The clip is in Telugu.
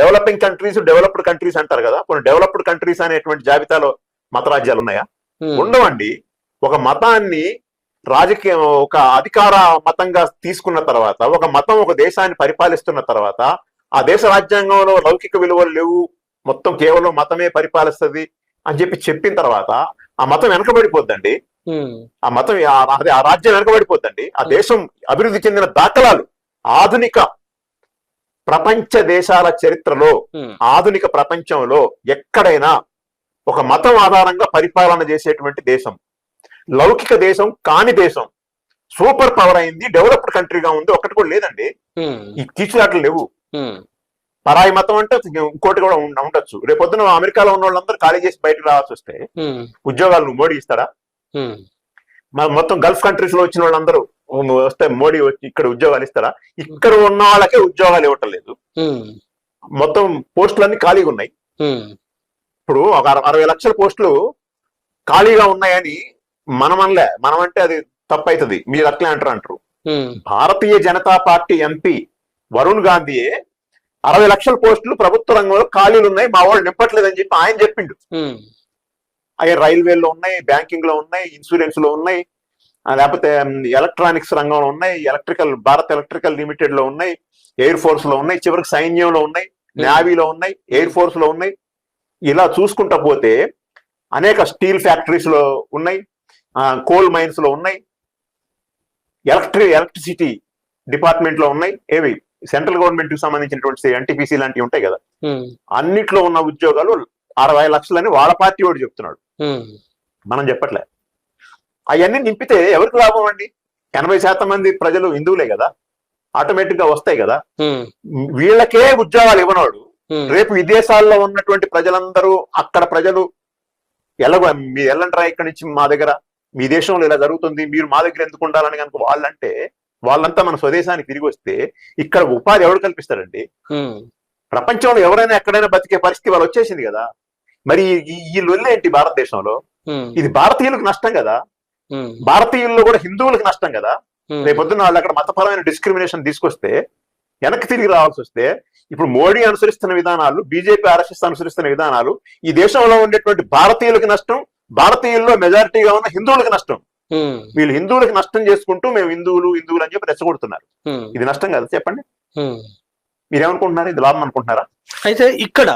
డెవలపింగ్ కంట్రీస్ డెవలప్డ్ కంట్రీస్ అంటారు కదా. కొన్ని డెవలప్డ్ కంట్రీస్ అనేటువంటి జాబితాలో మత రాజ్యాలు ఉన్నాయా ఉండవండి. ఒక మతాన్ని రాజకీయ ఒక అధికార మతంగా తీసుకున్న తర్వాత ఒక మతం ఒక దేశాన్ని పరిపాలిస్తున్న తర్వాత ఆ దేశ రాజ్యాంగంలో లౌకిక విలువలు లేవు. మొత్తం కేవలం మతమే పరిపాలిస్తుంది అని చెప్పి చెప్పిన తర్వాత ఆ మతం వెనకబడిపోద్దండి. ఆ మతం ఆ రాజ్యం వెనకబడిపోద్దండి. ఆ దేశం అభివృద్ధి చెందిన దాఖలాలు ఆధునిక ప్రపంచ దేశాల చరిత్రలో ఆధునిక ప్రపంచంలో ఎక్కడైనా ఒక మతం ఆధారంగా పరిపాలన చేసేటువంటి దేశం. లౌకిక దేశం కాని దేశం. సూపర్ పవర్ అయింది డెవలప్డ్ కంట్రీగా ఉంది ఒక్కటి కూడా లేదండి. ఈ తీసుకురాట్లు లేవు. పరాయి మతం అంటే ఇంకోటి కూడా ఉండ- ఉండొచ్చు. రేపొద్దున అమెరికాలో ఉన్న వాళ్ళందరూ ఖాళీ చేసి బయటకు రావాల్సి వస్తే ఉద్యోగాలు మోడీ మ- మొత్తం గల్ఫ్ కంట్రీస్లో వచ్చిన వాళ్ళందరూ వస్తే మోడీ వచ్చి ఇక్కడ ఉద్యోగాలు ఇస్తారా? ఇక్కడ ఉన్న వాళ్ళకే ఉద్యోగాలు ఇవ్వటం లేదు. మొత్తం పోస్టులన్నీ ఖాళీగా ఉన్నాయి. ఇప్పుడు ఒక అర- అరవై లక్షల పోస్టులు ఖాళీగా ఉన్నాయని మనమనలే. మనం అంటే అది తప్పైతుంది. మీరు అట్లే అంటారు అంటారు. భారతీయ జనతా పార్టీ ఎంపీ వరుణ్ గాంధీయే అరవై లక్షల పోస్టులు ప్రభుత్వ రంగంలో ఖాళీలు ఉన్నాయి మా వాళ్ళు నింపట్లేదని చెప్పి ఆయన చెప్పిండు. అవి రైల్వేలో ఉన్నాయి బ్యాంకింగ్లో ఉన్నాయి ఇన్సూరెన్స్లో ఉన్నాయి లేకపోతే ఎలక్ట్రానిక్స్ రంగంలో ఉన్నాయి ఎలక్ట్రికల్ భారత్ ఎలక్ట్రికల్ లిమిటెడ్లో ఉన్నాయి ఎయిర్ ఫోర్స్లో ఉన్నాయి చివరికి సైన్యంలో ఉన్నాయి నేవీలో ఉన్నాయి ఎయిర్ ఫోర్స్లో ఉన్నాయి. ఇలా చూసుకుంటా పోతే అనేక స్టీల్ ఫ్యాక్టరీస్లో ఉన్నాయి కోల్ మైన్స్లో ఉన్నాయి ఎలక్ట్రి ఎలక్ట్రిసిటీ డిపార్ట్మెంట్లో ఉన్నాయి. ఏవి? సెంట్రల్ గవర్నమెంట్కి సంబంధించినటువంటి ఎన్టీపీసీ లాంటివి ఉంటాయి కదా. అన్నిట్లో ఉన్న ఉద్యోగాలు అరవై లక్షలని వాళ్ళ పార్టీ వాడు చెప్తున్నాడు. మనం చెప్పట్లే. అవన్నీ నింపితే ఎవరికి లాభం అండి? ఎనభై శాతం మంది ప్రజలు హిందువులే కదా. ఆటోమేటిక్గా వస్తాయి కదా. వీళ్ళకే ఉద్యోగాలు ఇవ్వనోడు. రేపు విదేశాల్లో ఉన్నటువంటి ప్రజలందరూ అక్కడ ప్రజలు ఎలాగో మీరు వెళ్ళంటారా ఇక్కడి నుంచి మా దగ్గర మీ దేశంలో ఇలా జరుగుతుంది మీరు మా దగ్గర ఎందుకు ఉండాలని కనుక వాళ్ళంటే వాళ్ళంతా మన స్వదేశానికి తిరిగి వస్తే ఇక్కడ ఉపాధి ఎవరు కల్పిస్తారండి? ప్రపంచంలో ఎవరైనా ఎక్కడైనా బతికే పరిస్థితి వాళ్ళు వచ్చేసింది కదా. మరి ఈ- ఈ లొల్లే ఏంటి భారతదేశంలో ఇది భారతీయులకు నష్టం కదా. భారతీయుల్లో కూడా హిందువులకు నష్టం కదా. రేపొద్దున వాళ్ళు అక్కడ మతపరమైన డిస్క్రిమినేషన్ తీసుకొస్తే వెనక్కి తిరిగి రావాల్సి వస్తే ఇప్పుడు మోడీ అనుసరిస్తున్న విధానాలు బీజేపీ ఆర్ఎస్ఎస్ అనుసరిస్తున్న విధానాలు ఈ దేశంలో ఉండేటువంటి భారతీయులకు నష్టం భారతీయుల్లో మెజారిటీగా ఉన్న హిందువులకు నష్టం. వీళ్ళు హిందువులకు నష్టం చేసుకుంటూ మేము హిందువులు హిందువులు అని చెప్పి రెచ్చగొడుతున్నారు. ఇది నష్టం కదా చెప్పండి. మీరేమనుకుంటున్నారు? ఇది లాభం అనుకుంటున్నారా? అయితే ఇక్కడ